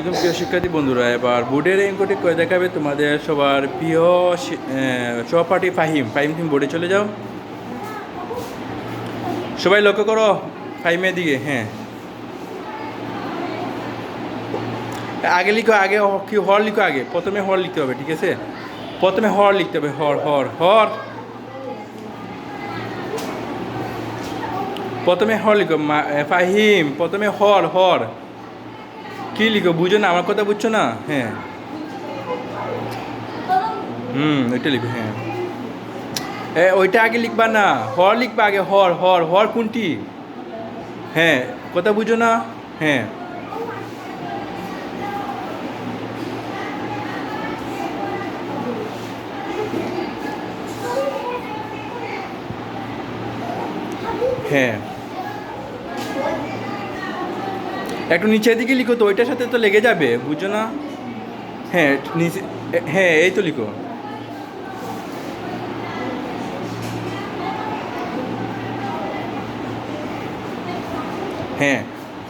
একদম প্রিয় শিক্ষার্থী বন্ধুরা, এবার বোর্ডের এনকোটে করে দেখাবে তোমাদের সবার প্রিয় সহপাঠী ফাহিম। ফাহিম, তুমি বোর্ডে চলে যাও। সবাই লক্ষ্য করো, ফাহিমের দিকে হ্যাঁ। আগে লিখো, আগে কি হর লিখো আগে। প্রথমে হর লিখতে হবে, ঠিক আছে? প্রথমে হর লিখতে হবে, হর হর হর। প্রথমে হর লিখো ফাহিম, প্রথমে হর হর। কি লিখো? বুঝো না, আমার কথা বুঝছ না? হ্যাঁ। হুম, ওইটা লিখো হ্যাঁ। এ, ওইটা আগে লিখবা না। হর লিখবা আগে, হর হর হর কোনটি? হ্যাঁ কথা বুঝো না? হ্যাঁ। হ্যাঁ। একটু নিচের দিকে লিখো তো, ওইটার সাথে তো লেগে যাবে, বুঝছ না? হ্যাঁ নিচে হ্যাঁ এই তো লিখো। হ্যাঁ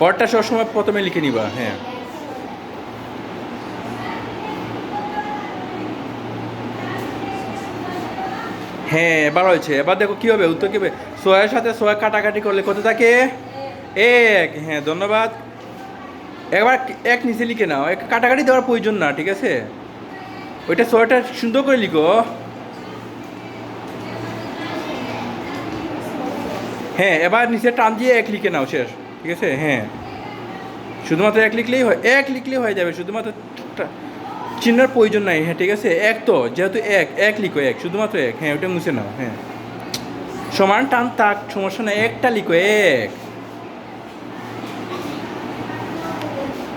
হরটা সবসময় প্রথমে লিখে নিবা হ্যাঁ। হ্যাঁ এবার হয়েছে, এবার দেখো কী হবে, উত্তর কী হবে? সোয়ের সাথে সোয়া কাটাকাটি করলে কত থাকে? এক হ্যাঁ ধন্যবাদ। একবার এক নিচে লিখে নাও। এক কাটাকাটি দেওয়ার প্রয়োজন না, ঠিক আছে? ওইটা সোয়েটার সুন্দর করে লিখো। হ্যাঁ এবার নিচে টান দিয়ে এক লিখে নাও শেষ, ঠিক আছে? হ্যাঁ। শুধুমাত্র এক লিখলেই হয়, এক লিখলেই হয়ে যাবে, শুধুমাত্র চিহ্নের প্রয়োজন নাই হ্যাঁ ঠিক আছে? এক তো, যেহেতু এক এক লিখো এক, শুধুমাত্র এক হ্যাঁ ওটা মুছে নাও হ্যাঁ। সমান টান, তাক, সমস্যা নাই, একটা লিখো, এক।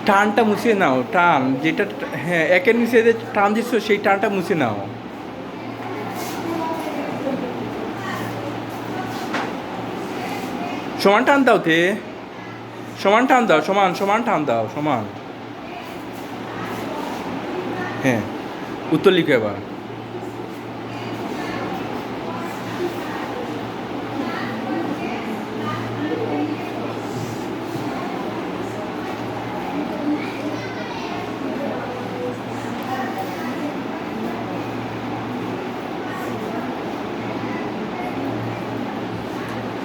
টানটা মুছে নাও, টান, যেটা হ্যাঁ একের নিচে যে টান দিচ্ছ, সেই টানটা মুছে নাও। সমান টান দাও তে। সমান টান দাও, সমান সমান টান দাও, সমান। হ্যাঁ উত্তর লিখো এবার।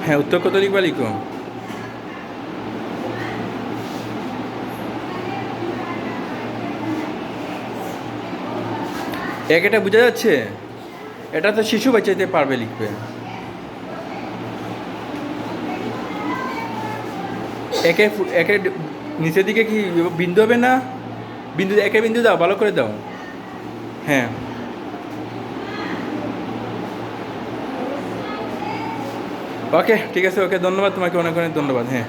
হ্যাঁ উত্তর কত লিখবা লিখো? এক এটা বোঝা যাচ্ছে? এটা তো শিশু বাচ্চাতে পারবে লিখবে। একে একে নিচের দিকে কি বিন্দু হবে না? বিন্দু একে বিন্দু দাও, ভালো করে দাও। হ্যাঁ। ওকে ঠিক আছে ওকে ধন্যবাদ তোমাকে অনেক অনেক ধন্যবাদ হ্যাঁ।